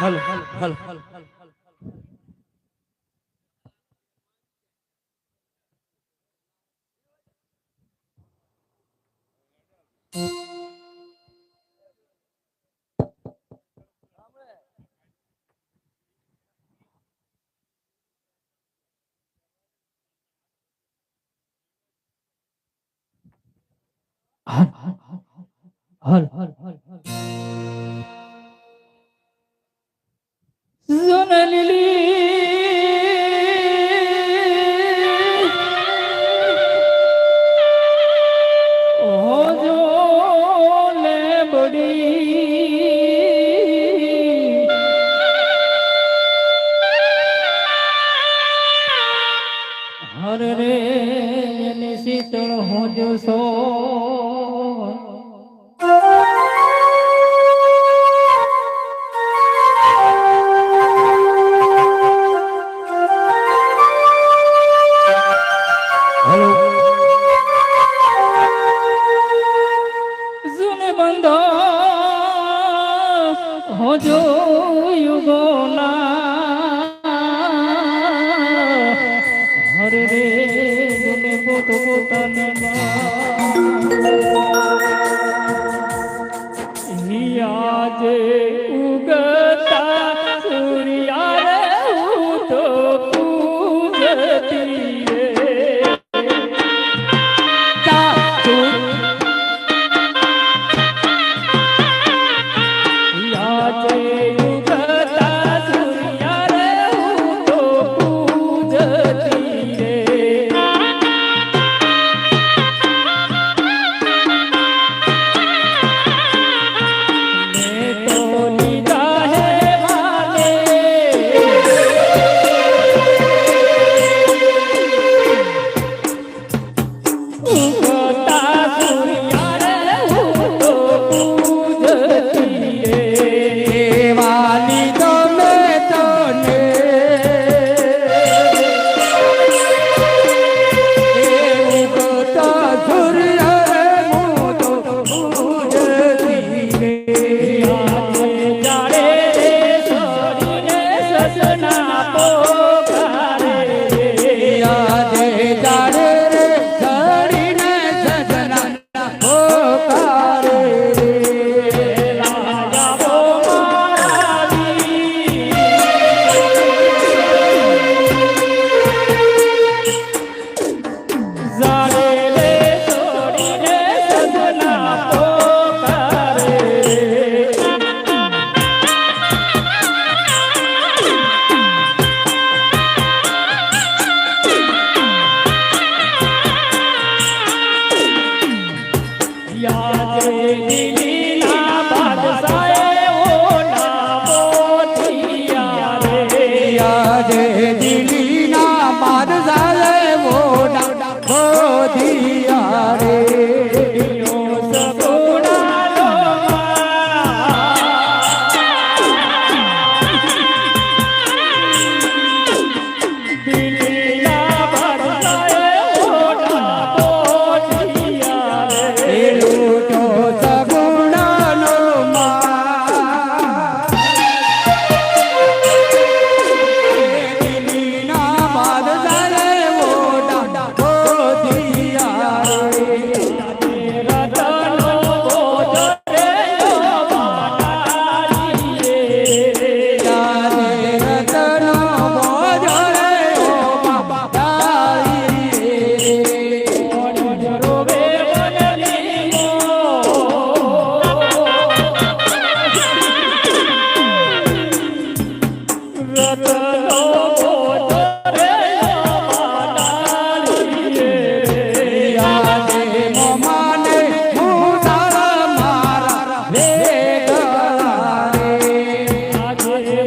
હાલો હાલો હાલો શીતળ હું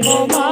ગળા રે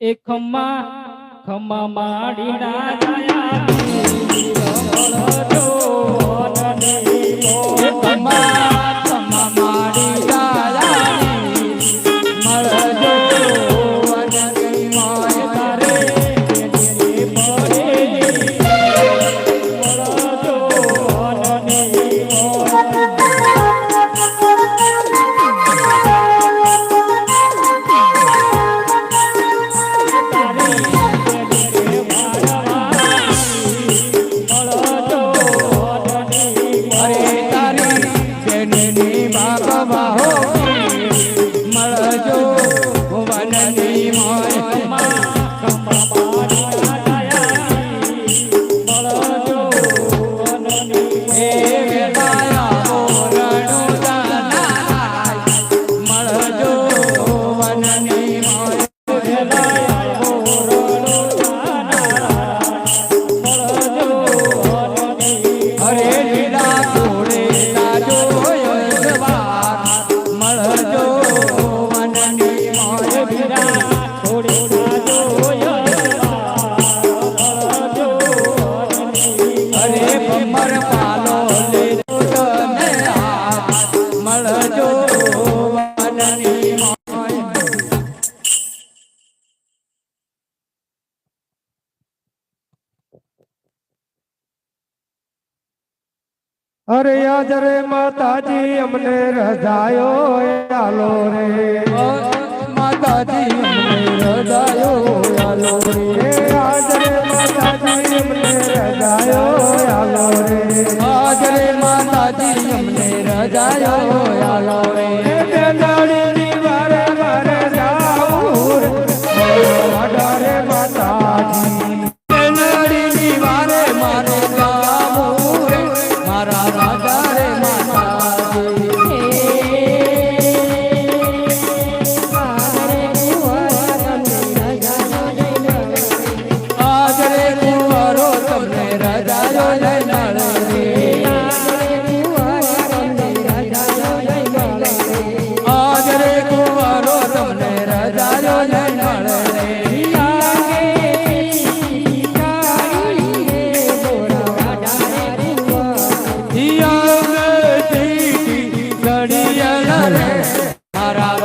એ ખમ્મા ખમ્મા માડીના જાયા એ 하여 Para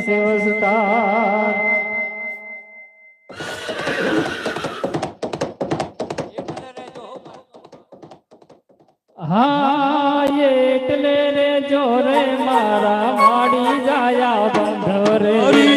સેવસતા હા એટલે રે જોરે મારા માડી જાયા બંધો રે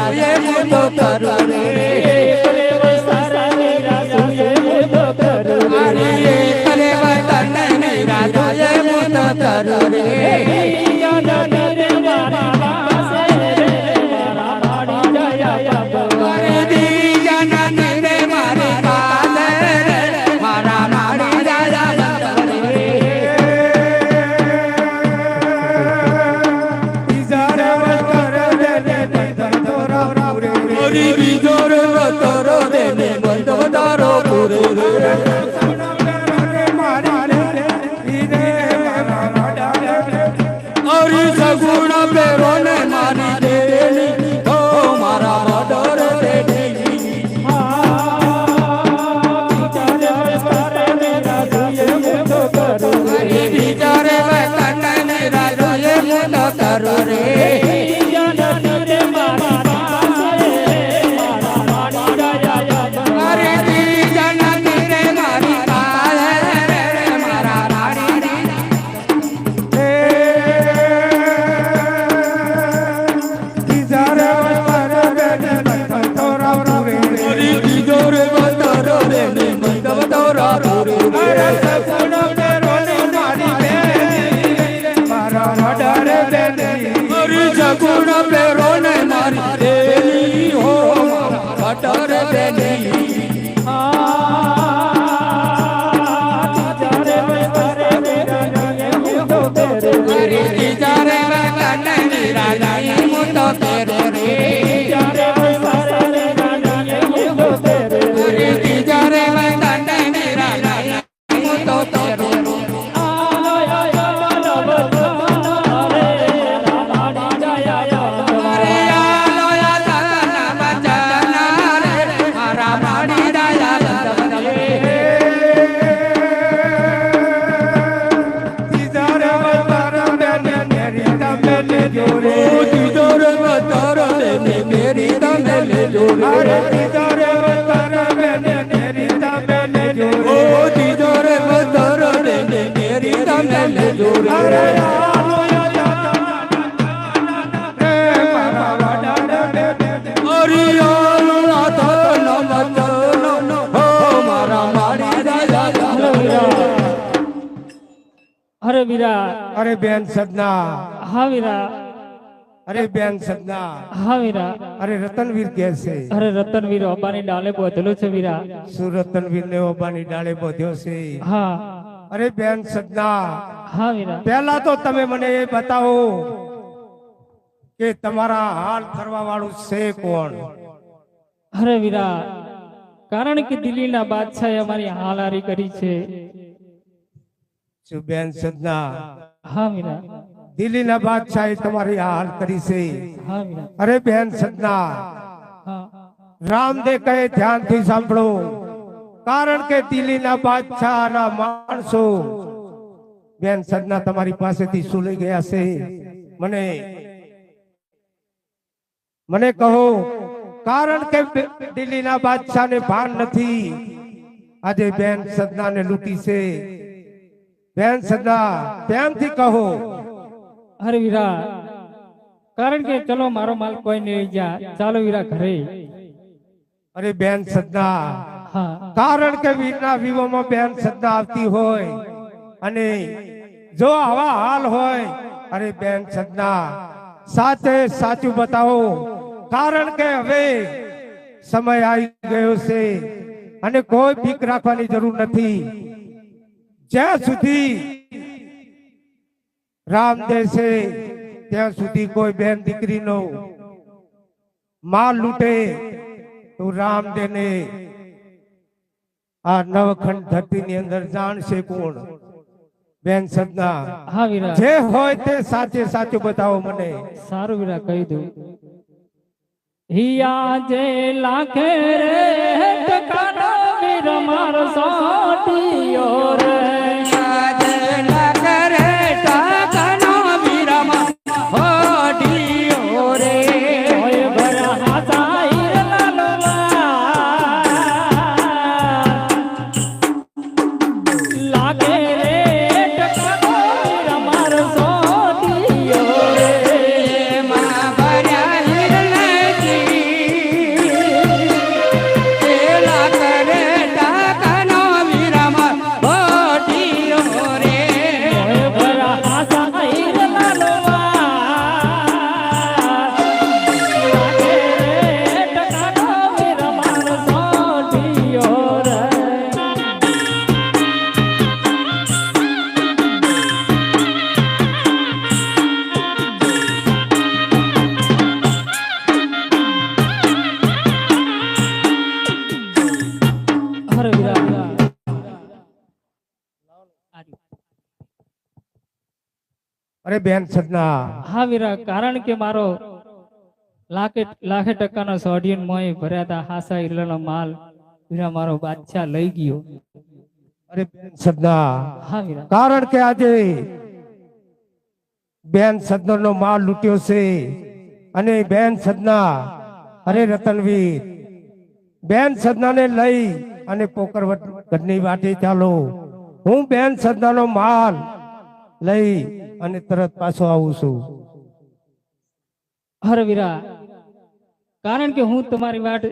નિરાશ એ મુતો કરું રે હરી કરે તને નિરાશ એ મુતો કરું રે અરે બેન સદના હા વીરા. અરે રતનવીર કે છે. અરે રતનવીર અંબાની ડાલે બોધેલું છે વીરા. શું રતનવીર ને ઓબાની ડાળે બોધ્યો છે? હા. અરે બેન સદના હા વીરા. પહેલા તો તમે મને એ બતાવો કે તમારા હાલ કરવા વાળું છે કોણ? અરે વીરા કારણ કે દિલ્હીના બાદશાહે અમારી હાલારી કરી છે. શું બેન સદના હા વીરા. દિલ્હીના બાદશાહે તમારી હાલ કરી છે. અરે બેન સદના રામદેવ કહે ધ્યાનથી સાંભળો. કારણ કે દિલ્હીના બાદશાહના માણસો, બેન સદના તમારી પાસેથી શું ગયા છે? મને મને કહો, કારણ કે બે- દિલ્હીના બાદશાહને ભાન નથી. આજે બેન સદનાને લૂંટી છે. બેન સદના પ્રેમથી કહો અરે વીરા કારણ કે ચલો મારો માલ કોઈ નહીં ગયા ચાલો વીરા ઘરે. અરે બેન સદના કારણ કે વીરના વિવોમાં બેન શ્રદ્ધા આવતી હોય અને જો આવા હાલ હોય અરે બેન સદના સાથે સાચું બતાવો. કારણ કે હવે સમય આવી ગયો છે અને કોઈ ભીખ રાખવાની જરૂર નથી. જ્યાં સુધી રામ દેશે ત્યાં સુધી કોઈ બેન દીકરીનો માલ લૂંટે તો રામ દેને આ નવખંડ ધરતીની અંદર જાણશે કોણ? બેન સદના હા વીરા જે હોય તે સાચે સાચું બતાવો મને. સારું વીરા કહી દઉં. હિયા જે લાખે રે અરે બેન સદના હા વીરા કારણ કે મારો લાખે લાખે ટકાનો સોડિયન મોય ભર્યા હતા હાસા ઇરલાનો માલ. વીરા મારો બાદશાહ લઈ ગયો. અરે બેન સદના હા વીરા. કારણ કે આજે બેન સદનો માલ લૂંટ્યો છે અને બેન સદના અરે રતનવીર બેન સદનાને લઈ અને પોકર ઘરની વાટે ચાલો. હું બેન સદનાનો માલ લઈ અને તરત પાછો આવું છું. હરવીરા કારણ કે હું તમારી વાટ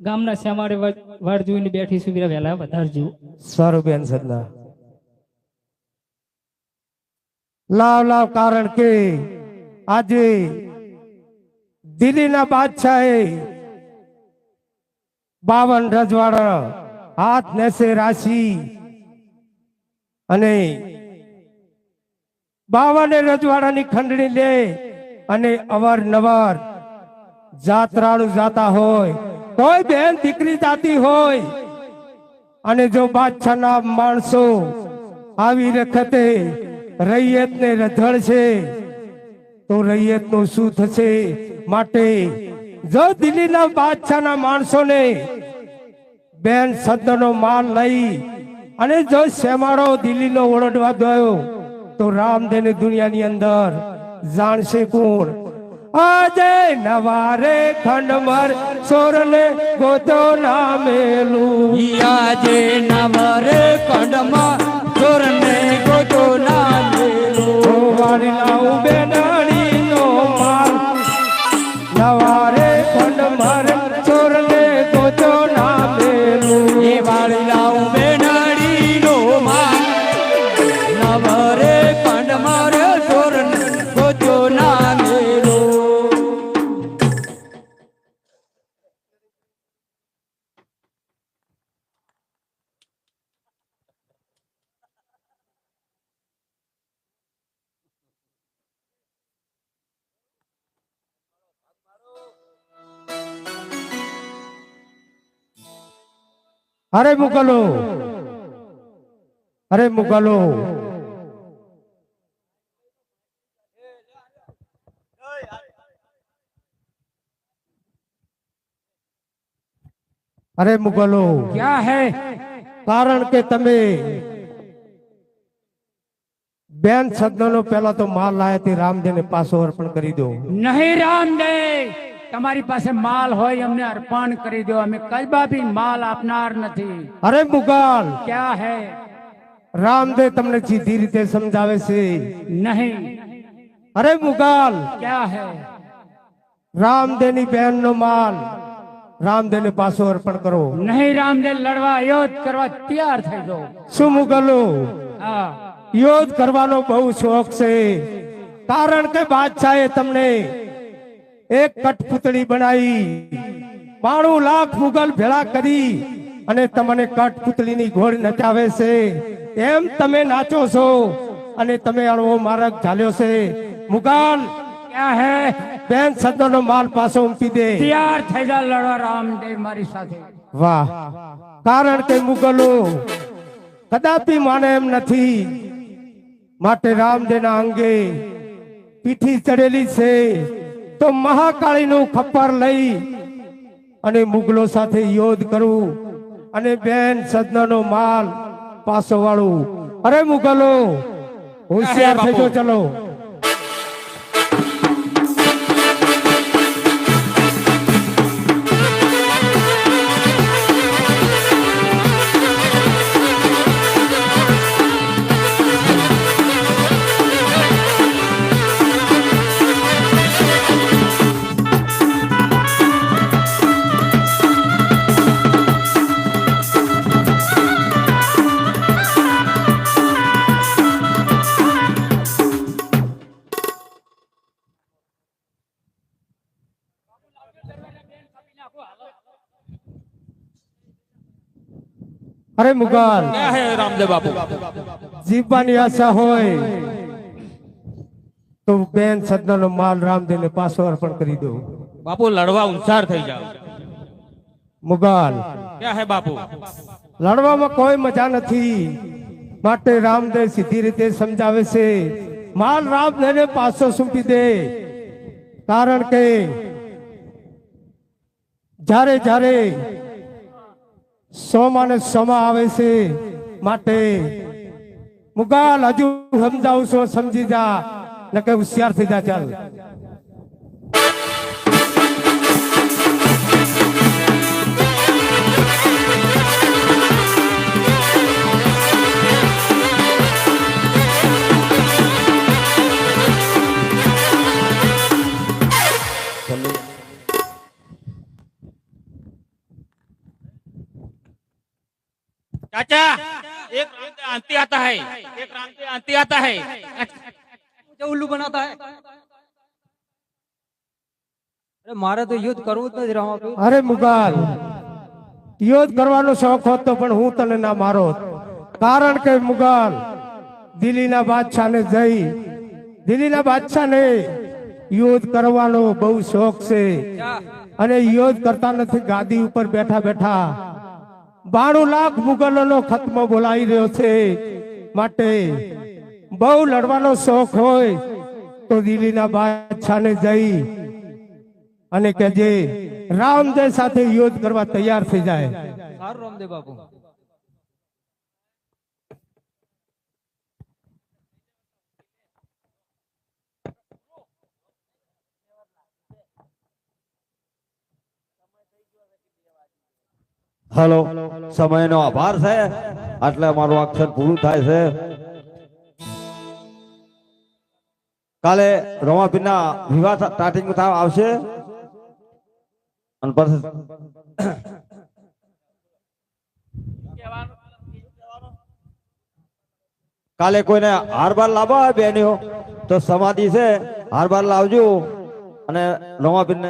ગામના શ્યામાડે વાટ જોઈને બેઠી છું વીરા વહેલા વધારજો સારું બેન સદના. લાવ લાવ કારણ કે આજે દિલ્હીના બાદશાહે બાવન રજવાડા હાથ નેસે રાશી અને બાવને રજવાડાની ખંડણી લે અને અવારનવાર જાત્રાળુ જાતા હોય કોઈ બેન દીકરી જાતી હોય. અને જો બાદશાહના માણસો આવી વખતે રૈયતને રધળશે, તો રૈયતનું શું થશે માટે? જો દિલ્હીના બાદશાહના માણસોને બેન સદનો માલ લઈ અને જો શેમાડો દિલ્હીનો ઓળડવા ગયો તો રામદેવ દુનિયાની અંદર જાણશે કોણ આજે નવારે ખંડમર સોરને ગોતો નામેલું આજે નવારે કંડમાં સોરને ગોતો ના મેલો. વાળી લાવું બેનાડીનો અરે મુકલો અરે મુકલો અરે મુગલો ક્યાં હે? કારણ કે તમે બેન સદનો પહેલા તો માલ લાયા તે રામદેવ ને પાછો અર્પણ કરી દો. નહીં રામદેવ. તમારી પાસે માલ હોય અમને અર્પણ કરી દો. અમે કઈ બી માલ આપનાર નથી. અરે મુગલ ક્યાં હે? રામદેવ તમને સીધી રીતે સમજાવે છે. નહીં. અરે મુગલ ક્યાં હે? રામદેવની બહેનનો માલ. રામદેવને પાછો અર્પણ કરો. નહીં રામદેવ લડવા યોદ્ધ કરવા તૈયાર થઈ જાઓ. શું મુગલો હા. યોદ્ધ કરવાનો બહુ શોખ છે. કારણ કે બાદશાહે તમને એક કઠપુતળી બનાવી. બાણું લાખ મુગલ ભેળા કરી અને તમને કઠપુતળીની ઘોડ નચાવે છે. એમ તમે નાચો છો અને તમે અળવો માર્ગ ચાલ્યો છે. મુગલ ક્યાં હે? બેન સદનો માલ પાછો ઉમટી દે. તૈયાર થઈ જા લડવા રામદેવ મારી સાથે. વાહ. કારણ કે મુગલો કદાપી માને એમ નથી. માટે રામદેવના અંગે પીઠી ચડેલી છે. તો મહાકાળીનું ખપ્પર લઈ અને મુગલો સાથે યોદ્ધ કરવું અને બેન સદનાનો માલ પાસો વાળું. અરે મુગલો હોશિયાર થઈ ચલો. અરે મુગલ રામદેવ બાપુ? જીવવાની આશા હોય. તો બેન સદનાનો માલ રામદેવને પાછો અર્પણ કરી દો. બાપુ લડવા ઉંચાર થઈ જાવ મુગલ ક્યાં હે બાપુ? લડવામાં કોઈ મજા નથી. માટે રામદેવ સીધી રીતે સમજાવે છે માલ રામદેવને પાછો સૂંપી દે. કારણ કે જ્યારે જ્યારે સોમાં ને સમા આવે છે માટે. મુગાલ હજુ સમજાવું છું સમજી જા. કે હોશિયાર થઈ જા ચાલ. चाचा एक राम के आंती आता है एक राम के आंती आता है मुझे उल्लू बनाता है अरे मारे तो युद्ध કરવું જ નથી રામા ભાઈ અરે મુગાલ યુદ્ધ કરવાનો શોખ હોત તો પણ હું તને ના મારો કારણ કે મુગાલ દિલ્હીના બાદશાહને જઈ દિલ્હીના બાદશાહને યુદ્ધ કરવાનો બહુ શોખ છે અને યુદ્ધ કરતા નથી ગાદી ઉપર બેઠા બેઠા બાણું લાખ મુગલોનો ખતમો બોલાવી રહ્યો છે. માટે બહુ લડવાનો શોખ હોય તો દિલ્હીના બાદશાહને જઈ અને કે જે રામદેવ સાથે યુદ્ધ કરવા તૈયાર થઈ જાય. રામદેવ બાપુ. હલો, સમયનો આભાર છે. એટલે અમારું અક્ષર પૂરું થાય છે. કાલે રમાપીરના વિવાહ સ્ટાર્ટિંગ આવશે. અને પછી કાલે કોઈને હાર બાર લાવવા હોય બેનીઓ, તો સમાધિ છે. હાર બાર લાવજો. અને રમાપીરને